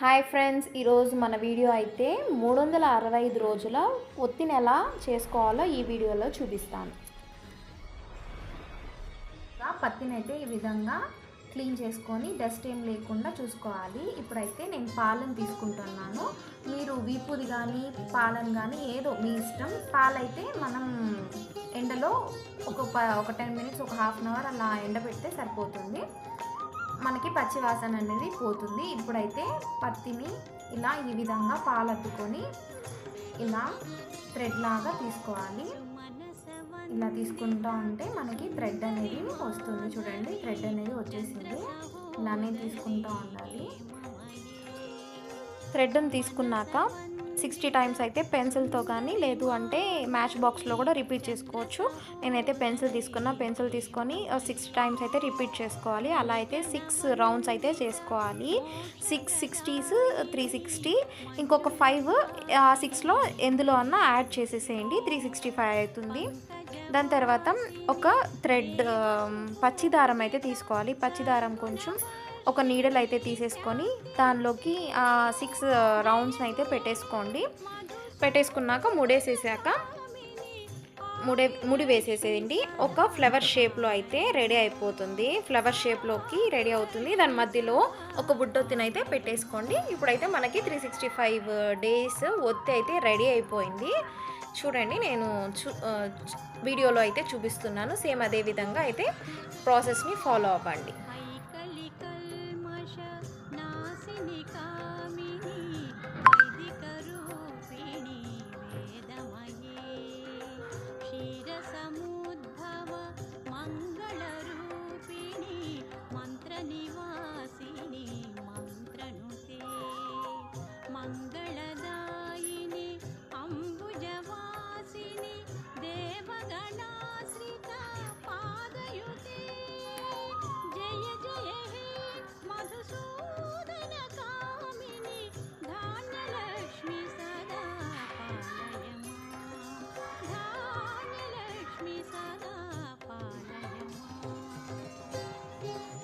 Hi friends ఈరోజు మన video అయితే మూడు వందల అరవై ఐదు రోజుల ఒత్తిని ఎలా చేసుకోవాలో ఈ వీడియోలో చూపిస్తాను. పత్తిని అయితే ఈ విధంగా క్లీన్ చేసుకొని డస్ట్ ఏం లేకుండా చూసుకోవాలి. ఇప్పుడైతే నేను పాలను తీసుకుంటున్నాను. మీరు వీపుది కానీ పాలను కానీ ఏదో మీ ఇష్టం పాలైతే మనం ఎండలో ఒక ప ఒక టెన్ మినిట్స్ ఒక హాఫ్ అన్ అవర్ అలా ఎండబెడితే సరిపోతుంది. మనకి పచ్చి వాసన అనేది పోతుంది. ఇప్పుడైతే పత్తిని ఇలా ఈ విధంగా పాలత్తుకొని ఇలా థ్రెడ్ లాగా తీసుకోవాలి. ఇలా తీసుకుంటా ఉంటే మనకి థ్రెడ్ అనేది వస్తుంది. చూడండి థ్రెడ్ అనేది వచ్చేసింది. ఇలానే తీసుకుంటూ ఉండాలి. థ్రెడ్ని తీసుకున్నాక సిక్స్టీ టైమ్స్ అయితే పెన్సిల్తో కానీ లేదు అంటే మ్యాచ్ బాక్స్లో కూడా రిపీట్ చేసుకోవచ్చు. నేనైతే పెన్సిల్ తీసుకున్నా పెన్సిల్ తీసుకొని సిక్స్టీ టైమ్స్ అయితే రిపీట్ చేసుకోవాలి. అలా అయితే సిక్స్ రౌండ్స్ అయితే చేసుకోవాలి. సిక్స్ సిక్స్టీస్ త్రీ సిక్స్టీ ఇంకొక ఫైవ్ సిక్స్లో ఎందులో అన్నా యాడ్ చేసేసేయండి. త్రీ సిక్స్టీ ఫైవ్ అవుతుంది. దాని తర్వాత ఒక థ్రెడ్ పచ్చిదారం అయితే తీసుకోవాలి. పచ్చిదారం కొంచెం ఒక నీడలు అయితే తీసేసుకొని దానిలోకి సిక్స్ రౌండ్స్ అయితే పెట్టేసుకోండి. పెట్టేసుకున్నాక ముడేసేసాక ముడే ముడి వేసేసేయండి. ఒక ఫ్లవర్ షేప్లో అయితే రెడీ అయిపోతుంది. ఫ్లవర్ షేప్లోకి రెడీ అవుతుంది. దాని మధ్యలో ఒక బుడ్డొత్తిని అయితే పెట్టేసుకోండి. ఇప్పుడైతే మనకి త్రీ సిక్స్టీ ఫైవ్ డేస్ ఒత్తి అయితే రెడీ అయిపోయింది. చూడండి నేను చూ వీడియోలో అయితే చూపిస్తున్నాను. సేమ్ అదే విధంగా అయితే ప్రాసెస్ని ఫాలో అవ్వండి. に変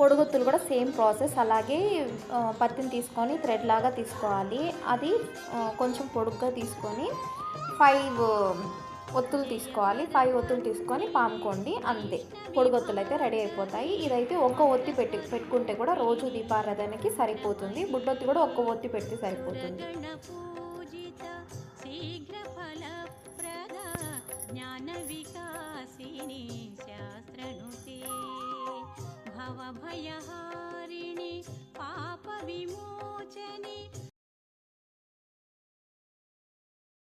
పొడుగుత్తులు కూడా సేమ్ ప్రాసెస్. అలాగే పత్తిని తీసుకొని థ్రెడ్ లాగా తీసుకోవాలి. అది కొంచెం పొడుగ్గా తీసుకొని ఫైవ్ ఒత్తులు తీసుకోవాలి. ఫైవ్ ఒత్తులు తీసుకొని పాముకోండి. అంతే. పొడుగొత్తులు అయితే రెడీ అయిపోతాయి. ఇదైతే ఒక్క ఒత్తి పెట్టి పెట్టుకుంటే కూడా రోజు దీపారాధనకి సరిపోతుంది. బుడ్డొత్తి కూడా ఒక్క ఒత్తి పెడితే సరిపోతుంది. జ్ఞాన వికాసిని यहाँ